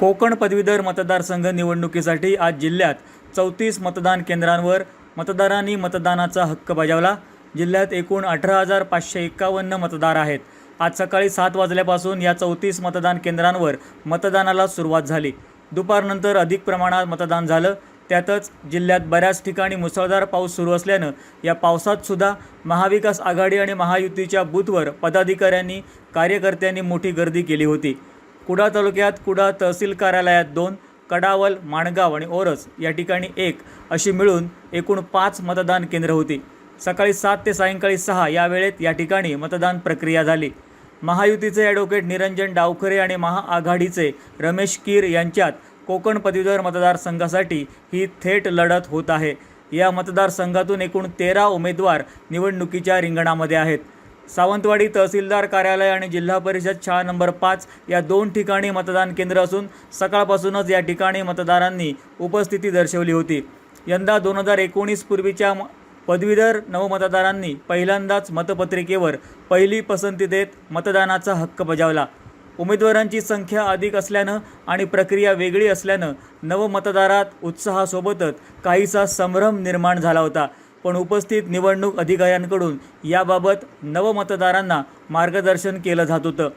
कोकण पदवीधर मतदारसंघ निवडणुकीसाठी आज जिल्ह्यात चौतीस मतदान केंद्रांवर मतदारांनी मतदानाचा हक्क बजावला. जिल्ह्यात एकूण अठरा हजार पाचशे एक्कावन्न मतदार आहेत. आज सकाळी सात वाजल्यापासून या चौतीस मतदान केंद्रांवर मतदानाला सुरुवात झाली. दुपारनंतर अधिक प्रमाणात मतदान झालं. त्यातच जिल्ह्यात बऱ्याच ठिकाणी मुसळधार पाऊस सुरू असल्यानं या पावसातसुद्धा महाविकास आघाडी आणि महायुतीच्या बूथवर पदाधिकाऱ्यांनी कार्यकर्त्यांनी मोठी गर्दी केली होती. कुडाळ तालुक्यात कुडाळ तहसील कार्यालयात दोन कडावल माणगाव आणि ओरस या ठिकाणी एक अशी मिळून एकूण पाच मतदान केंद्र होती. सकाळी सात ते सायंकाळी सहा या वेळेत या ठिकाणी मतदान प्रक्रिया झाली. महायुतीचे ॲडव्होकेट निरंजन डावखरे आणि महाआघाडीचे रमेश कीर यांच्यात कोकण पदवीधर मतदारसंघासाठी ही थेट लढत होत आहे. या मतदारसंघातून एकूण तेरा उमेदवार निवडणुकीच्या रिंगणामध्ये आहेत. सावंतवाडी तहसीलदार कार्यालय आणि जिल्हा परिषद शाळा नंबर पाच या दोन ठिकाणी मतदान केंद्र असून सकाळपासूनच या ठिकाणी मतदारांनी उपस्थिती दर्शवली होती. यंदा दोन हजार एकोणीस पूर्वीच्या पदवीधर नवमतदारांनी पहिल्यांदाच मतपत्रिकेवर पहिली पसंती देत मतदानाचा हक्क बजावला. उमेदवारांची संख्या अधिक असल्यानं आणि प्रक्रिया वेगळी असल्यानं नवमतदारात उत्साहासोबतच काहीसा संभ्रम निर्माण झाला होता. पण उपस्थित निवडणूक अधिकाऱ्यांकडून याबाबत नवमतदारांना मार्गदर्शन केलं जात होतं.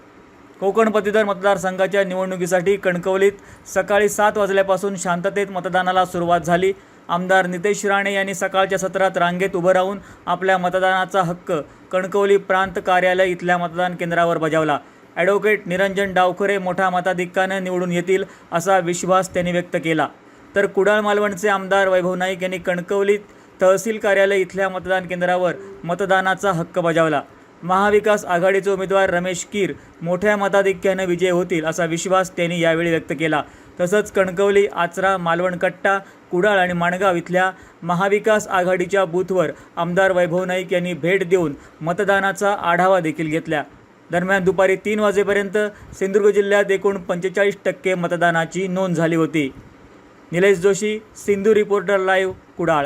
कोकण पदवीधर मतदारसंघाच्या निवडणुकीसाठी कणकवलीत सकाळी सात वाजल्यापासून शांततेत मतदानाला सुरुवात झाली. आमदार नितेश राणे यांनी सकाळच्या सत्रात रांगेत उभं राहून आपल्या मतदानाचा हक्क कणकवली प्रांत कार्यालय इथल्या मतदान केंद्रावर बजावला. ॲडव्होकेट निरंजन डावखरे मोठ्या मताधिक्यानं निवडून येतील असा विश्वास त्यांनी व्यक्त केला. तर कुडाळ मालवणचे आमदार वैभव नाईक यांनी कणकवलीत तहसील कार्यालय इथल्या मतदान केंद्रावर मतदानाचा हक्क बजावला. महाविकास आघाडीचे उमेदवार रमेश कीर मोठ्या मताधिक्यानं विजय होतील असा विश्वास त्यांनी यावेळी व्यक्त केला. तसंच कणकवली आचरा मालवण कट्टा कुडाळ आणि माणगाव इथल्या महाविकास आघाडीच्या बूथवर आमदार वैभव नाईक यांनी भेट देऊन मतदानाचा आढावा देखील घेतला. दरम्यान दुपारी तीन वाजेपर्यंत सिंधुदुर्ग जिल्ह्यात एकूण पंचेचाळीस टक्के मतदानाची नोंद झाली होती. Nilesh Joshi Sindhu reporter live Kudal.